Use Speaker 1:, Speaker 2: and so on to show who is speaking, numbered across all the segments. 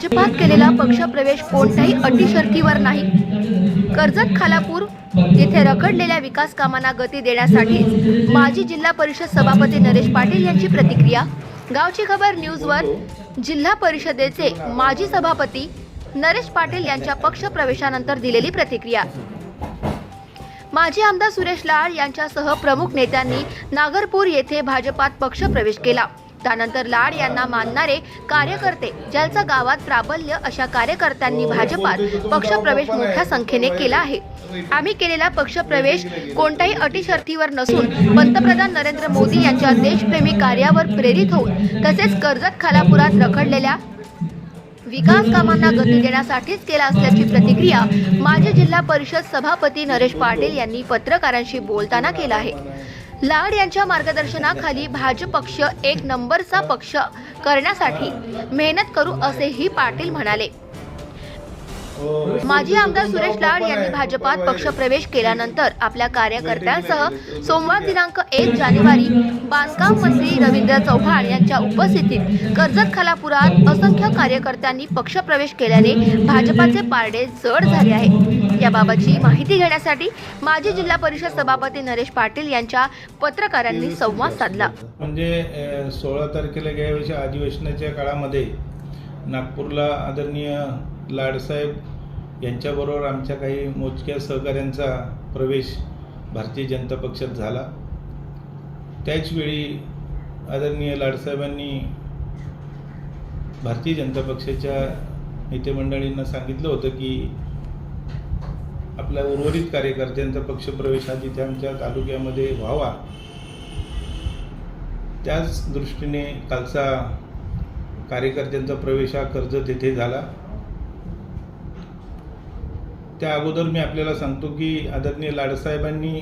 Speaker 1: भाजपात केलेला पक्षप्रवेश कोणत्याही अटीशर्तीवर नाही. कर्जत खालापूर येथे रखडलेल्या विकास कामांना गती देण्यासाठी माजी जिल्हा परिषद सभापती नरेश पाटील यांची प्रतिक्रिया. गावची खबर न्यूजवर जिल्हा परिषदेचे माजी सभापती नरेश पाटील यांच्या पक्षप्रवेशानंतर दिलेली प्रतिक्रिया. माजी आमदार सुरेश लाड यांच्यासह प्रमुख नेत्यांनी नागरपूर येथे भाजपात पक्षप्रवेश केला. त्यानंतर लाड यांना मानणारे कार्यकर्ते ज्यांचं गावात प्राबल्य अशा कार्यकर्त्यांनी भाजपात पक्षप्रवेश मोठ्या संख्येने केला आहे. आम्ही केलेला पक्षप्रवेश कोणत्याही अटी शर्थीवर नसून पंतप्रधान नरेंद्र मोदी यांच्या देशप्रेमी कार्यावर प्रेरित होऊन तसेच कर्जत खालापुरात रखडलेल्या विकास कामांना गती देण्यासाठीच केला असल्याची प्रतिक्रिया माजी जिल्हा परिषद सभापती नरेश पाटील यांनी पत्रकारांशी बोलताना केला आहे. लाड यांच्या मार्गदर्शनाखाली भाजप पक्ष एक नंबरचा पक्ष करण्यासाठी मेहनत करू असेही पाटील म्हणाले. माजी आमदार सुरेश लाड यांनी भाजपात पक्षप्रवेश केल्यानंतर आपल्या कार्यकर्त्यांसह सोमवार दिनांक एक जानेवारी बांधकाम मंत्री रवींद्र चव्हाण यांच्या उपस्थितीत कर्जत खालापुरात असंख्य कार्यकर्त्यांनी पक्षप्रवेश केल्याने भाजपाचे पारडे जड झाले आहे याबाबतची माहिती घेण्यासाठी माजी जिल्हा परिषद सभापती नरेश पाटील यांच्या पत्रकारांनी संवाद साधला.
Speaker 2: म्हणजे सोळा तारखेला गेल्या वर्षी अधिवेशनाच्या काळामध्ये नागपूरला आदरणीय लाडसाहेब यांच्याबरोबर आमच्या काही मोजक्या सहकाऱ्यांचा प्रवेश भारतीय जनता पक्षात झाला. त्याचवेळी आदरणीय लाडसाहेबांनी भारतीय जनता पक्षाच्या नेतेमंडळींना सांगितलं होतं की आपल्या उर्वरित कार्यकर्त्यांचा पक्षप्रवेश हा तिथे आमच्या तालुक्यामध्ये व्हावा त्याच दृष्टीने कालचा कार्यकर्त्यांचा प्रवेश हा कर्जत येथे झाला. त्या अगोदर मी आपल्याला सांगतो की आदरणीय लाडसाहेबांनी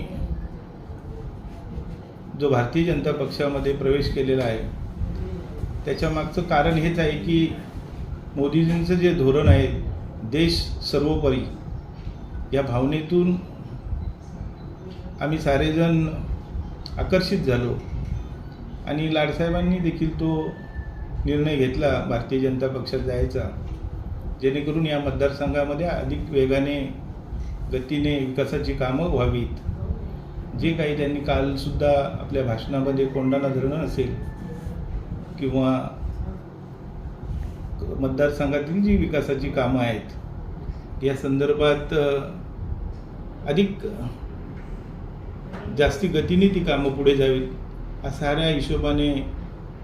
Speaker 2: जो भारतीय जनता पक्षामध्ये प्रवेश केलेला आहे त्याच्या मागचं कारण हेच आहे की मोदीजींचं जे धोरण आहे देश सर्वोपरी या भावनेतून आम्ही सारेजण आकर्षित झालो. आणि लाडसाहेबांनी देखील तो निर्णय घेतला भारतीय जनता पक्षात जायचा. जेणेकरून या मतदारसंघामध्ये अधिक वेगाने गतीने विकासाची कामं व्हावीत. जे काही त्यांनी कालसुद्धा आपल्या भाषणामध्ये कोंडाणा धरणं असेल किंवा मतदारसंघातील जी विकासाची कामं आहेत या संदर्भात अधिक जास्ती गतीने ती कामं पुढे जावीत. हा साऱ्या हिशोबाने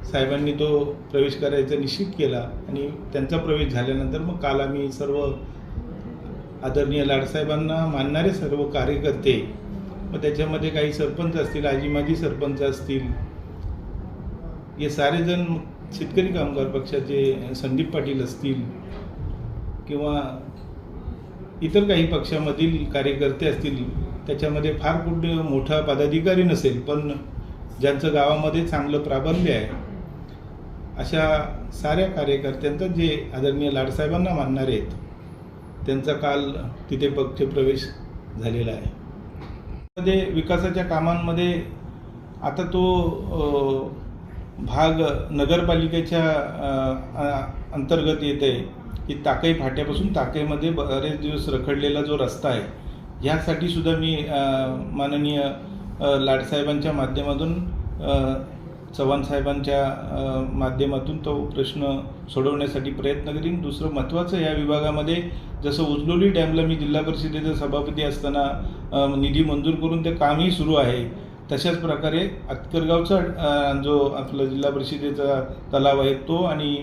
Speaker 2: साहेबांनी तो प्रवेश करायचा निश्चित केला आणि त्यांचा प्रवेश झाल्यानंतर मग काल आम्ही सर्व आदरणीय लाडसाहेबांना मानणारे सर्व कार्यकर्ते मग त्याच्यामध्ये काही सरपंच असतील आजी माजी सरपंच असतील हे सारेजण शेतकरी कामगार पक्षाचे संदीप पाटील असतील किंवा इतर काही पक्षामधील कार्यकर्ते असतील त्याच्यामध्ये फार कुठे मोठा पदाधिकारी नसेल पण ज्यांचं गावामध्ये चांगलं प्राबल्य आहे अशा साऱ्या कार्यकर्त्यांचं जे आदरणीय लाडसाहेबांना मानणारे आहेत त्यांचा काल तिथे पक्षप्रवेश झालेला आहे. मध्ये विकासाच्या कामांमध्ये आता तो भाग नगरपालिकेच्या अंतर्गत येत आहे की ताकई फाट्यापासून ताकईमध्ये बरेच दिवस रखडलेला जो रस्ता आहे ह्यासाठी सुद्धा मी माननीय लाडसाहेबांच्या माध्यमातून चव्हाण साहेबांच्या माध्यमातून तो प्रश्न सोडवण्यासाठी प्रयत्न करीन. दुसरं महत्त्वाचं या विभागामध्ये जसं उजलोली डॅमला मी जिल्हा परिषदेचा सभापती असताना निधी मंजूर करून ते कामही सुरू आहे तशाच प्रकारे अतकरगावचा जो आपला जिल्हा परिषदेचा तलाव आहे तो आणि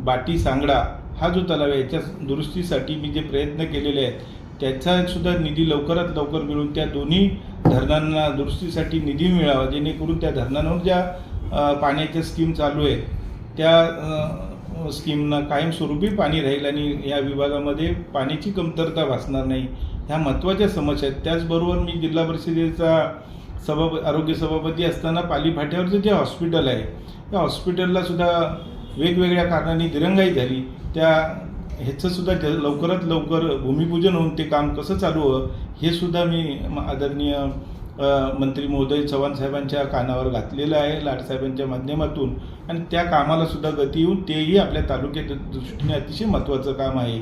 Speaker 2: बाटी सांगडा हा जो तलाव आहे याच्या दुरुस्तीसाठी मी जे प्रयत्न केलेले आहेत त्याचासुद्धा निधी लवकरात लवकर मिळून त्या दोन्ही धरणांना दुरुस्तीसाठी निधी मिळावा जेणेकरून त्या धरणांवर ज्या पाण्याच्या स्कीम चालू आहेत त्या स्कीमना कायमस्वरूपी पाणी राहील आणि या विभागामध्ये पाण्याची कमतरता भासणार नाही ह्या महत्त्वाच्या समस्या आहेत. त्याचबरोबर मी जिल्हा परिषदेचा सभाप आरोग्य सभापती असताना पालीफाट्यावरचं जे हॉस्पिटल आहे त्या हॉस्पिटललासुद्धा वेगवेगळ्या कारणांनी दिरंगाई झाली. त्या ह्याचं सुद्धा लवकरात लवकर भूमिपूजन होऊन ते काम कसं चालू हवं हे सुद्धा मी आदरणीय मंत्री महोदय चव्हाण साहेबांच्या कानावर घातलेलं आहे लाडसाहेबांच्या माध्यमातून. आणि त्या कामाला सुद्धा गती येऊन तेही आपल्या तालुक्याच्या दृष्टीने अतिशय महत्त्वाचं काम आहे.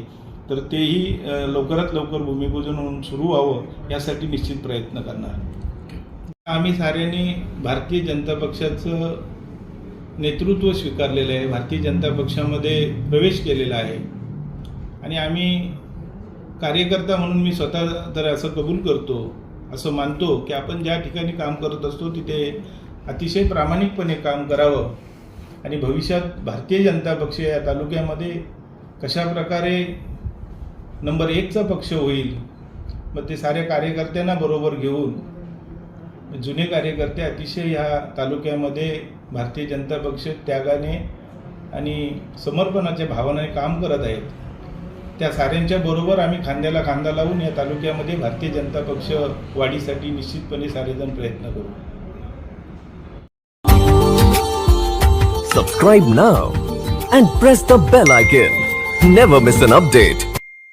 Speaker 2: तर तेही लवकरात लवकर भूमिपूजन होऊन सुरू व्हावं यासाठी निश्चित प्रयत्न करणार. आम्ही साऱ्यांनी भारतीय जनता पक्षाचं नेतृत्व स्वीकारलेलं आहे. भारतीय जनता पक्षामध्ये प्रवेश केलेला आहे. आणि आम्ही कार्यकर्ता म्हणून मी स्वतः तर असं कबूल करतो असं मानतो की आपण ज्या ठिकाणी काम करत असतो तिथे अतिशय प्रामाणिकपणे काम करावं. आणि भविष्यात भारतीय जनता पक्ष या तालुक्यामध्ये कशा प्रकारे नंबर एकचा पक्ष होईल मग ते साऱ्या कार्यकर्त्यांना बरोबर घेऊन जुने कार्यकर्ते अतिशय ह्या तालुक्यामध्ये भारतीय जनता पक्ष त्यागाने आणि समर्पणाच्या भावनेने काम करत आहेत. त्या साऱ्यांच्या बरोबर आम्ही खांद्याला खांदा लावून या तालुक्यामध्ये भारतीय जनता पक्ष वाढीसाठी निश्चितपणे सारेजण प्रयत्न करू.
Speaker 3: Subscribe now and press the bell icon never miss an update